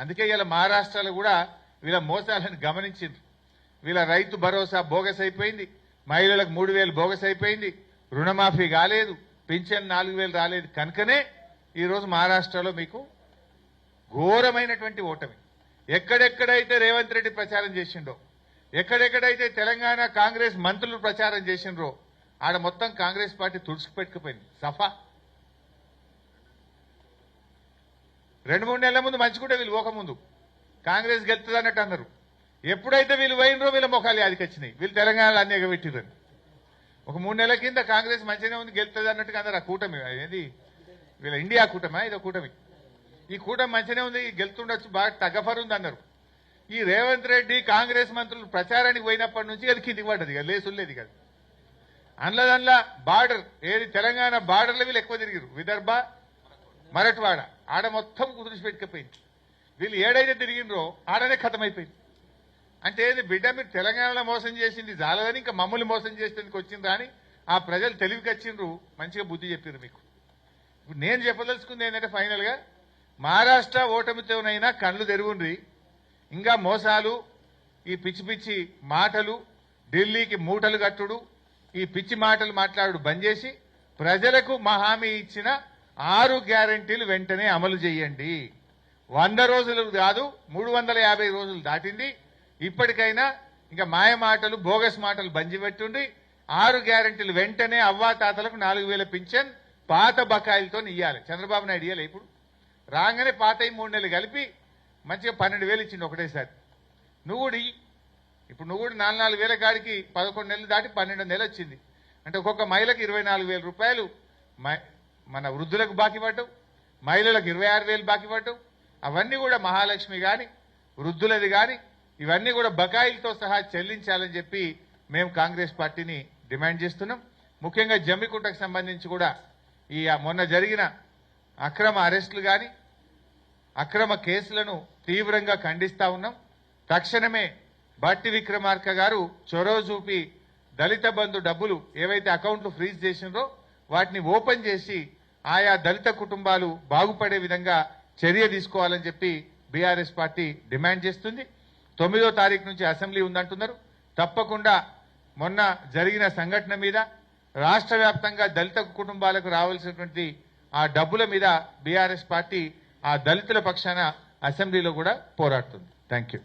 అందుకే ఇలా మహారాష్ట్రలో కూడా వీళ్ళ మోసాలను గమనించింది వీళ్ళ రైతు భరోసా బోగస్ అయిపోయింది మహిళలకు మూడు వేలు బోగస్ అయిపోయింది రుణమాఫీ కాలేదు. పింఛన్ నాలుగు వేలు రాలేదు కనుకనే ఈరోజు మహారాష్ట్రలో మీకు ఘోరమైనటువంటి ఓటమి. ఎక్కడెక్కడైతే రేవంత్ రెడ్డి ప్రచారం చేసిండో ఎక్కడెక్కడైతే తెలంగాణ కాంగ్రెస్ మంత్రులు ప్రచారం చేసిండ్రో ఆడ మొత్తం కాంగ్రెస్ పార్టీ తుడుచుకుపెట్టుకుపోయింది సఫా. రెండు మూడు నెలల ముందు మంచిగుంటే వీళ్ళు పోకముందు కాంగ్రెస్ గెలుతుంది అన్నట్టు అన్నారు ఎప్పుడైతే వీళ్ళు పోయినరో వీళ్ళ ముఖాలు యాదికొచ్చినాయి వీళ్ళు తెలంగాణలో అన్ని ఎగబెట్టిరని ఒక మూడు నెలల కింద కాంగ్రెస్ మంచిగానే ఉంది గెలుతుంది అన్నట్టుగా అందరు ఆ కూటమి. ఏది? వీళ్ళ ఇండియా కూటమా? ఇదో కూటమి. ఈ కూటమి మంచిగానే ఉంది గెలుతుండొచ్చు బాగా తగ్గఫర్ ఉంది అన్నారు ఈ రేవంత్ రెడ్డి కాంగ్రెస్ మంత్రులు ప్రచారానికి పోయినప్పటి నుంచి అది కిందికి పడ్డది కదా లేసులేదు కదా అందులో బార్డర్ ఏది తెలంగాణ బార్డర్లో వీళ్ళు ఎక్కువ తిరిగిరు విదర్భ మరట్వాడ ఆడ మొత్తం కుదిరిచిపెట్టుకపోయింది వీళ్ళు ఏడైతే తిరిగిండ్రో ఆడనే ఖతమైపోయింది. అంటే ఏది బిడ్డ మీరు తెలంగాణలో మోసం చేసింది జాలదని ఇంకా మమ్మల్ని మోసం చేసేందుకు వచ్చింది అని ఆ ప్రజలు తెలివికి వచ్చిండ్రు మంచిగా బుద్ధి చెప్పారు మీకు. ఇప్పుడు నేను చెప్పదలుచుకుంది ఏంటంటే ఫైనల్గా మహారాష్ట్ర ఓటమితోనైనా కళ్ళు తెరువుండ్రి. ఇంకా మోసాలు ఈ పిచ్చి పిచ్చి మాటలు ఢిల్లీకి మూటలు కట్టుడు ఈ పిచ్చి మాటలు మాట్లాడు బంద్ చేసి ప్రజలకు మా హామీ ఇచ్చిన ఆరు గ్యారంటీలు వెంటనే అమలు చేయండి. వంద రోజులు కాదు మూడు వందల యాభై రోజులు దాటింది. ఇప్పటికైనా ఇంకా మాయ మాటలు బోగస్ మాటలు బంజిపెట్టుండి ఆరు గ్యారంటీలు వెంటనే అవ్వాతాతలకు నాలుగు వేల పింఛన్ పాత బకాయిలతో ఇయ్యాలి. చంద్రబాబు నాయుడు ఇయ్యాలి ఇప్పుడు. రాగానే పాత మూడు నెలలు కలిపి మంచిగా పన్నెండు వేలు ఇచ్చింది ఒకటేసారి. నువ్వు కూడా ఇప్పుడు నువ్వు కూడా నాలుగు నాలుగు వేల కాడికి పదకొండు నెలలు దాటి పన్నెండు నెలలు వచ్చింది. అంటే ఒక్కొక్క మహిళకి ఇరవై నాలుగు వేల రూపాయలు మన వృద్ధులకు బాకీ పడ్డావు మహిళలకు ఇరవై ఆరు వేలు బాకీ అవన్నీ కూడా మహాలక్ష్మి కానీ వృద్ధులది కానీ ఇవన్నీ కూడా బకాయిలతో సహా చెల్లించాలని చెప్పి మేము కాంగ్రెస్ పార్టీని డిమాండ్ చేస్తున్నాం. ముఖ్యంగా జమ్మికుంటకు సంబంధించి కూడా ఈ ఆ మొన్న జరిగిన అక్రమ అరెస్టులు కానీ అక్రమ కేసులను తీవ్రంగా ఖండిస్తా ఉన్నాం. తక్షణమే భట్టి విక్రమార్క గారు చొరవ చూపి దళిత బంధు డబ్బులు ఏవైతే అకౌంట్లు ఫ్రీజ్ చేసిండ్రో వాటిని ఓపెన్ చేసి ఆయా దళిత కుటుంబాలు బాగుపడే విధంగా చర్య తీసుకోవాలని చెప్పి బీఆర్ఎస్ పార్టీ డిమాండ్ చేస్తుంది. తొమ్మిదో తారీఖు నుంచి అసెంబ్లీ ఉందంటున్నారు. తప్పకుండా మొన్న జరిగిన సంఘటన మీద రాష్ట్ర వ్యాప్తంగా దళిత కుటుంబాలకు రావాల్సినటువంటి ఆ డబ్బుల మీద బీఆర్ఎస్ పార్టీ ఆ దళితుల పక్షాన అసెంబ్లీలో కూడా పోరాడుతుంది. Thank you